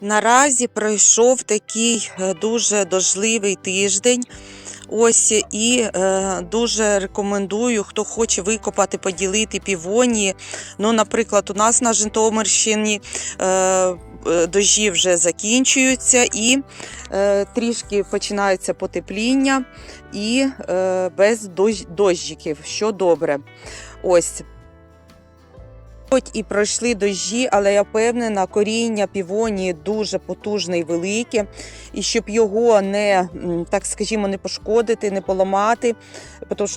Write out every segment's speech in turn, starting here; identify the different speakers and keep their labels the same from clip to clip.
Speaker 1: Наразі пройшов такий е, дуже дождливий тиждень. Ось і е, дуже рекомендую, хто хоче викопати, поділити півонії. Ну, наприклад, у нас на Житомирщині е, е, дощі вже закінчуються і е, трішки починається потепління і е, без дощ, дощиків, що добре. Ось Хоч і пройшли дощі, але я впевнена, коріння півонії дуже потужне і велике. І щоб його не, так скажімо, не пошкодити, не поламати,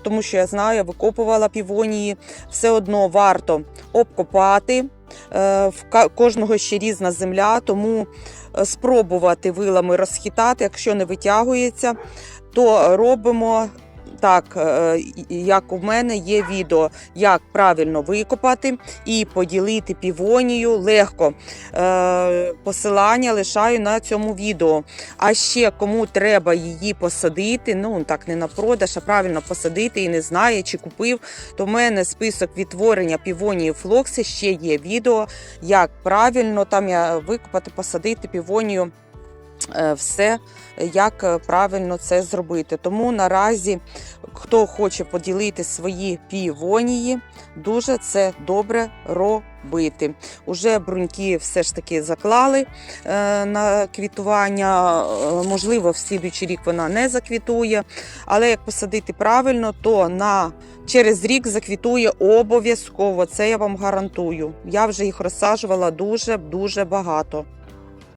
Speaker 1: тому що- я знаю, я викопувала півонії, все одно варто обкопати. Е, В кожного ще різна земля, тому е, спробувати вилами розхитати, якщо не витягується, то робимо так, е, як у мене є відео, як правильно викопати і поділити півонію легко. Е, Посилання лишаю на цьому відео. А ще кому треба її посадити, ну так не на продаж, а правильно посадити і не знає, чи купив, то в мене список відтворення півонії флокси ще є відео, як правильно там я викопати, посадити півонію. Е, Все, як е, правильно це зробити. Тому наразі, хто хоче поділити свої півонії, дуже це добре робити. Уже бруньки все ж таки заклали е, на квітування. Можливо, в слідуючий рік вона не заквітує, але як посадити правильно, то на через рік заквітує обов'язково. Це я вам гарантую. Я вже їх розсаджувала дуже дуже багато.